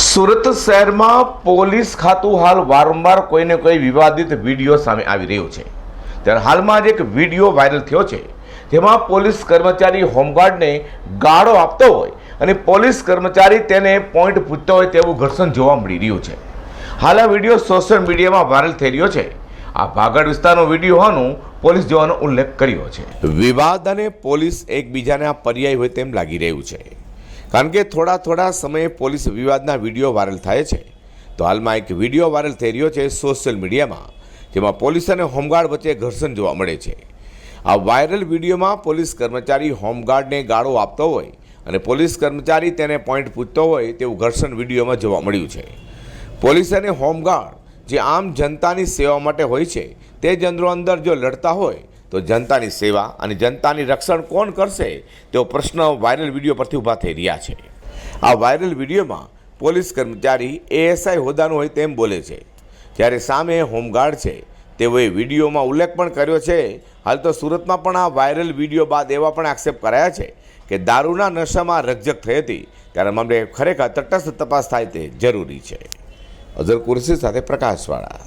સુરત શહેરમાં પોલીસ ખાતું હાલ વારંવાર કોઈને કોઈ વિવાદિત વીડિયો સામે આવી રહ્યો છે. ત્યારે હાલમાં જ એક વીડિયો વાયરલ થયો છે, જેમાં પોલીસ કર્મચારી હોમગાર્ડને ગાળો આપતો હોય અને પોલીસ કર્મચારી તેને પોઈન્ટ પૂછતો હોય તેવું ઘર્ષણ જોવા મળી રહ્યું છે. હાલ આ વીડિયો સોશિયલ મીડિયામાં વાયરલ થઈ રહ્યો છે. આ ભાગડ વિસ્તારનો વીડિયો હોવાનું પોલીસ જવાનો ઉલ્લેખ કર્યો છે. વિવાદ અને પોલીસ એકબીજાના પર્યાય હોય તેમ લાગી રહ્યું છે. કારણ કે થોડા થોડા સમયે પોલીસ વિવાદના વીડિયો વાયરલ થાય છે. તો હાલમાં એક વીડિયો વાયરલ થઈ રહ્યો છે સોશિયલ મીડિયામાં, જેમાં પોલીસ અને હોમગાર્ડ વચ્ચે ઘર્ષણ જોવા મળે છે. આ વાયરલ વિડીયોમાં પોલીસ કર્મચારી હોમગાર્ડને ગાળો આપતો હોય અને પોલીસ કર્મચારી તેને પોઈન્ટ પૂછતો હોય તેવું ઘર્ષણ વિડીયોમાં જોવા મળ્યું છે. પોલીસ અને હોમગાર્ડ જે આમ જનતાની સેવા માટે હોય છે, તે જ અંદર જો લડતા હોય તો જનતાની સેવા અને જનતાની રક્ષણ કોણ કરશે? તેવો પ્રશ્ન વાયરલ વીડિયો પરથી ઊભા થઈ રહ્યા છે. આ વાયરલ વિડીયોમાં પોલીસ કર્મચારી એએસઆઈ હોદ્દાનું હોય તેમ બોલે છે. જ્યારે સામે હોમગાર્ડ છે, તેઓએ વિડીયોમાં ઉલ્લેખ પણ કર્યો છે. હાલ તો સુરતમાં પણ આ વાયરલ વીડિયો બાદ એવા પણ આક્ષેપ કરાયા છે કે દારૂના નશામાં રકઝક થઈ હતી. ત્યારે મામલે ખરેખર તટસ્થ તપાસ થાય તે જરૂરી છે. અઝર કુરશી સાથે પ્રકાશવાળા.